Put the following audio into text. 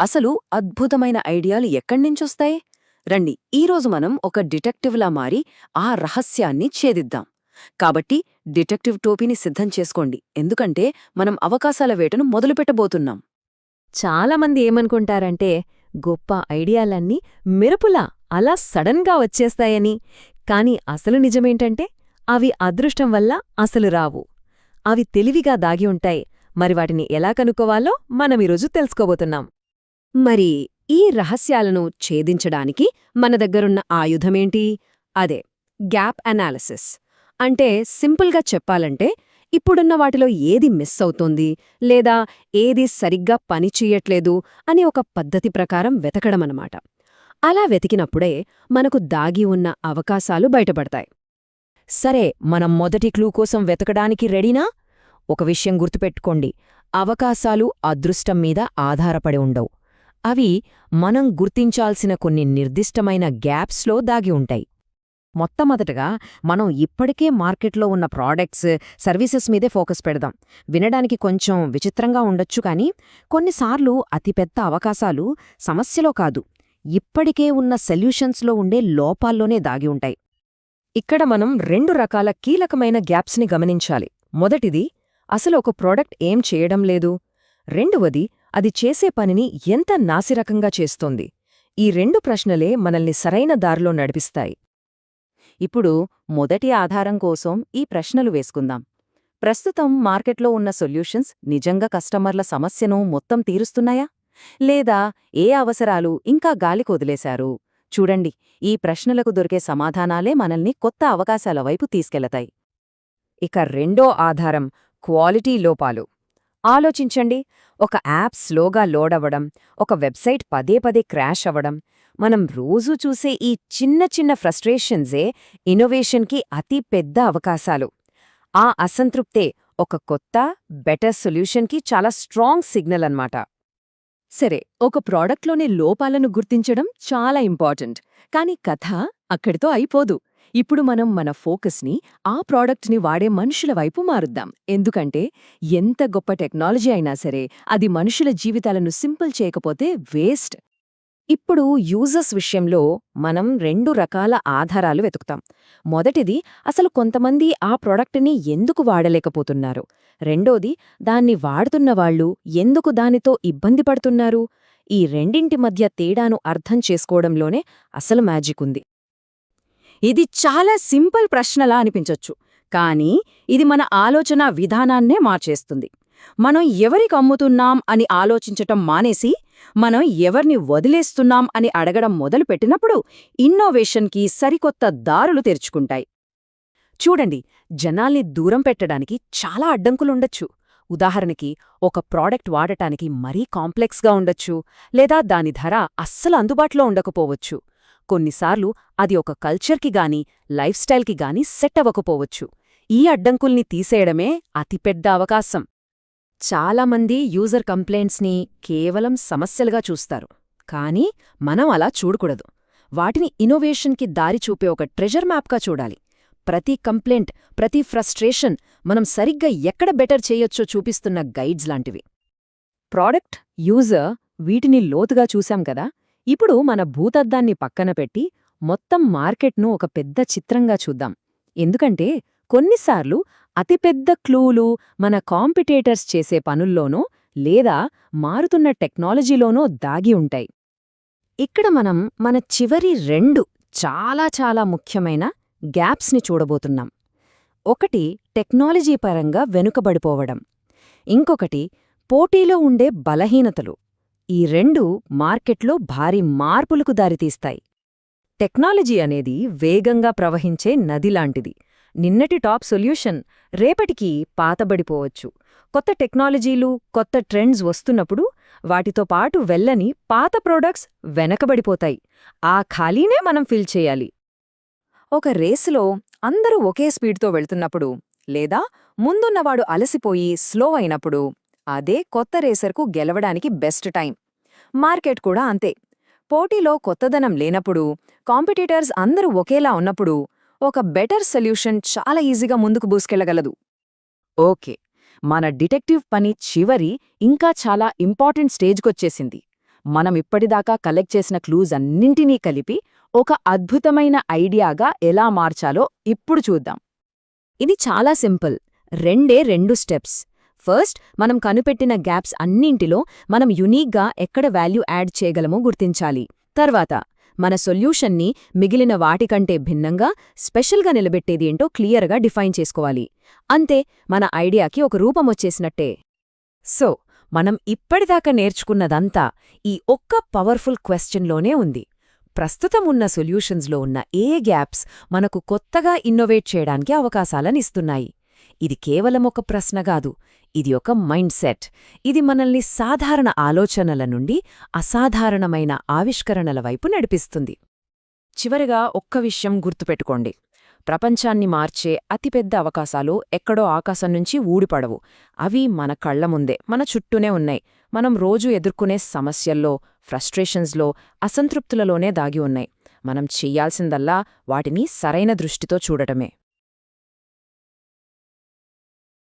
అసలు అద్భుతమైన ఐడియాలు ఎక్కడ్నించొస్తాయి రండి ఈరోజు మనం ఒక డిటెక్టివ్లా మారి ఆ రహస్యాన్ని ఛేదిద్దాం. కాబట్టి డిటెక్టివ్ టోపీని సిద్ధం చేసుకోండి. ఎందుకంటే మనం అవకాశాల వేటను మొదలుపెట్టబోతున్నాం. చాలామంది ఏమనుకుంటారంటే గొప్ప ఐడియాలన్నీ మెరుపులా అలా సడన్గా వచ్చేస్తాయని. కాని అసలు నిజమేంటంటే అవి అదృష్టం వల్ల అసలు రావు. అవి తెలివిగా దాగి ఉంటాయి. మరి వాటిని ఎలా కనుక్కోవాలో మనమీరోజు తెలుసుకోబోతున్నాం. మరి ఈ రహస్యాలను ఛేదించడానికి మన దగ్గరున్న ఆయుధమేంటి? అదే గ్యాప్ అనాలిసిస్. అంటే సింపుల్గా చెప్పాలంటే ఇప్పుడున్న వాటిలో ఏది మిస్ అవుతోంది? లేదా ఏది సరిగ్గా పనిచేయట్లేదు అని ఒక పద్ధతి ప్రకారం వెతకడమనమాట. అలా వెతికినప్పుడే మనకు దాగి ఉన్న అవకాశాలు బయటపడతాయి. సరే మనం మొదటి క్లూ కోసం వెతకడానికి రెడీనా? ఒక విషయం గుర్తుపెట్టుకోండి. అవకాశాలు అదృష్టం మీద ఆధారపడి ఉండవు. అవి మనం గుర్తించాల్సిన కొన్ని నిర్దిష్టమైన గ్యాప్స్లో దాగి ఉంటాయి. మొట్టమొదటగా మనం ఇప్పటికే మార్కెట్లో ఉన్న ప్రోడక్ట్స్ సర్వీసెస్ మీదే ఫోకస్ పెడదాం. వినడానికి కొంచెం విచిత్రంగా ఉండొచ్చు కానీ కొన్నిసార్లు అతిపెద్ద అవకాశాలు సమస్యలో కాదు. ఇప్పటికే ఉన్న సొల్యూషన్స్లో ఉండే లోపాల్లోనే దాగి ఉంటాయి. ఇక్కడ మనం రెండు రకాల కీలకమైన గ్యాప్స్ని గమనించాలి. మొదటిది అసలు ఒక ప్రోడక్ట్ ఏం చేయడం లేదు? రెండవది అది చేసే పనిని ఎంత నాసిరకంగా చేస్తోంది? ఈ రెండు ప్రశ్నలే మనల్ని సరైన దారిలో నడిపిస్తాయి. ఇప్పుడు మొదటి ఆధారం కోసం ఈ ప్రశ్నలు వేసుకుందాం. ప్రస్తుతం మార్కెట్లో ఉన్న సొల్యూషన్స్ నిజంగా కస్టమర్ల సమస్యను మొత్తం తీరుస్తున్నాయా? లేదా ఏ అవసరాలు ఇంకా గాలికొదిలేశారు చూడండి ఈ ప్రశ్నలకు దొరికే సమాధానాలే మనల్ని కొత్త అవకాశాల వైపు తీసుకెళతాయి. ఇక రెండో ఆధారం క్వాలిటీ లోపాలు. ఆలోచించండి. ఒక యాప్ స్లోగా లోడ్ అవ్వడం ఒక వెబ్సైట్ పదే పదే క్రాష్ అవ్వడం మనం రోజూ చూసే ఈ చిన్న చిన్న ఫ్రస్ట్రేషన్సే ఇన్నోవేషన్కి అతి పెద్ద అవకాశాలు. ఆ అసంతృప్తే ఒక కొత్త బెటర్ సొల్యూషన్కి చాలా స్ట్రాంగ్ సిగ్నల్ అన్నమాట. సరే ఒక ప్రోడక్ట్లోని లోపాలను గుర్తించడం చాలా ఇంపార్టెంట్. కానీ కథ అక్కడితో అయిపోదు. ఇప్పుడు మనం మన ఫోకస్ని ఆ ప్రోడక్ట్ని వాడే మనుషుల వైపు మారుద్దాం. ఎందుకంటే ఎంత గొప్ప టెక్నాలజీ అయినా సరే అది మనుషుల జీవితాలను సింపుల్ చేయకపోతే వేస్ట్. ఇప్పుడు యూజర్స్ విషయంలో మనం రెండు రకాల ఆధారాలు వెతుకుతాం. మొదటిది అసలు కొంతమంది ఆ ప్రోడక్ట్ని ఎందుకు వాడలేకపోతున్నారు? రెండోది దాన్ని వాడుతున్న వాళ్ళు ఎందుకు దానితో ఇబ్బంది పడుతున్నారు? ఈ రెండింటి మధ్య తేడాను అర్థం చేసుకోవడంలోనే అసలు మ్యాజిక్ ఉంది. ఇది చాలా సింపుల్ ప్రశ్నలా అనిపించొచ్చు. కానీ ఇది మన ఆలోచన విధానాన్నే మార్చేస్తుంది. మనం ఎవరికి అమ్ముతున్నాం అని ఆలోచించటం మానేసి మనం ఎవర్ని వదిలేస్తున్నాం అని అడగడం మొదలుపెట్టినప్పుడు ఇన్నోవేషన్కి సరికొత్త దారులు తెరుచుకుంటాయి. చూడండి జనాల్ని దూరం పెట్టడానికి చాలా అడ్డంకులుండొచ్చు. ఉదాహరణకి ఒక ప్రోడక్ట్ వాడటానికి మరీ కాంప్లెక్స్గా ఉండొచ్చు లేదా దాని ధర అస్సలు అందుబాటులో ఉండకపోవచ్చు. కొన్నిసార్లు అది ఒక కల్చర్కి గాని లైఫ్ స్టైల్కి గాని సెట్ అవ్వకపోవచ్చు. ఈ అడ్డంకుల్ని తీసేయడమే అతిపెద్ద అవకాశం. చాలామంది యూజర్ కంప్లైంట్స్ని కేవలం సమస్యలుగా చూస్తారు. కానీ మనం అలా చూడకూడదు. వాటిని ఇన్నోవేషన్కి దారి చూపే ఒక ట్రెజర్ మ్యాప్గా చూడాలి. ప్రతి కంప్లైంట్ ప్రతి ఫ్రస్ట్రేషన్ మనం సరిగ్గా ఎక్కడ బెటర్ చేయొచ్చో చూపిస్తున్న గైడ్స్ లాంటివి. ప్రోడక్ట్ యూజర్ వీటిని లోతుగా చూశాం కదా? ఇప్పుడు మన భూతద్దాన్ని పక్కన పెట్టి మొత్తం మార్కెట్ను ఒక పెద్ద చిత్రంగా చూద్దాం. ఎందుకంటే కొన్నిసార్లు అతిపెద్ద క్లూలు మన కాంపిటేటర్స్ చేసే పనుల్లోనో లేదా మారుతున్న టెక్నాలజీలోనో దాగి ఉంటాయి. ఇక్కడ మనం మన చివరి రెండు చాలా చాలా ముఖ్యమైన గ్యాప్స్ని చూడబోతున్నాం. ఒకటి టెక్నాలజీ పరంగా వెనుకబడిపోవడం. ఇంకొకటి పోటీలో ఉండే బలహీనతలు. ఈ రెండు మార్కెట్లో భారీ మార్పులకు దారితీస్తాయి. టెక్నాలజీ అనేది వేగంగా ప్రవహించే నదిలాంటిది. నిన్నటి టాప్ సొల్యూషన్ రేపటికి పాతబడిపోవచ్చు. కొత్త టెక్నాలజీలు కొత్త ట్రెండ్స్ వస్తున్నప్పుడు వాటితో పాటు వెళ్ళని పాత ప్రోడక్ట్స్ వెనకబడిపోతాయి. ఆ ఖాళీనే మనం ఫిల్ చేయాలి. ఒక రేసులో అందరూ ఒకే స్పీడ్తో వెళ్తున్నప్పుడు లేదా ముందున్నవాడు అలసిపోయి స్లో అయినప్పుడు అదే కొత్త రేసర్కు గెలవడానికి బెస్ట్ టైం. మార్కెట్ కూడా అంతే. పోటీలో కొత్తదనం లేనప్పుడు కాంపిటీటర్స్ అందరూ ఒకేలా ఉన్నప్పుడు ఒక బెటర్ సొల్యూషన్ చాలా ఈజీగా ముందుకు బూసుకెళ్ళగలదు ఓకే. మన డిటెక్టివ్ పని చివరి ఇంకా చాలా ఇంపార్టెంట్ స్టేజ్కొచ్చేసింది. మనం ఇప్పటిదాకా కలెక్ట్ చేసిన క్లూజ్ అన్నింటినీ కలిపి ఒక అద్భుతమైన ఐడియాగా ఎలా మార్చాలో ఇప్పుడు చూద్దాం. ఇది చాలా సింపుల్. రెండే రెండు స్టెప్స్. ఫస్ట్ మనం కనిపెట్టిన గ్యాప్స్ అన్నింటిలో మనం యునీక్గా ఎక్కడ వాల్యూ యాడ్ చేయగలమో గుర్తించాలి. తర్వాత మన సొల్యూషన్ని మిగిలిన వాటికంటే భిన్నంగా స్పెషల్గా నిలబెట్టేది ఏంటో క్లియర్గా డిఫైన్ చేసుకోవాలి. అంతే మన ఐడియాకి ఒక రూపమొచ్చేసినట్టే సో మనం ఇప్పటిదాకా నేర్చుకున్నదంతా ఈ ఒక్క పవర్ఫుల్ క్వశ్చన్లోనే ఉంది. ప్రస్తుతం ఉన్న సొల్యూషన్స్లో ఉన్న ఏ గ్యాప్స్ మనకు కొత్తగా ఇన్నోవేట్ చేయడానికి అవకాశాలనిస్తున్నాయి ఇది కేవలం ఒక ప్రశ్న కాదు ఇది ఒక మైండ్ సెట్. ఇది మనల్ని సాధారణ ఆలోచనల నుండి అసాధారణమైన ఆవిష్కరణల వైపు నడిపిస్తుంది. చివరిగా ఒక్క విషయం గుర్తుపెట్టుకోండి. ప్రపంచాన్ని మార్చే అతిపెద్ద అవకాశాలు ఎక్కడో ఆకాశం నుంచి ఊడిపడవు. అవి మన కళ్ళ ముందే మన చుట్టూనే ఉన్నాయి. మనం రోజు ఎదుర్కొనే సమస్యల్లో ఫ్రస్ట్రేషన్స్లో అసంతృప్తులలోనే దాగి ఉన్నాయి. మనం చెయ్యాల్సిందల్లా వాటిని సరైన దృష్టితో చూడటమే.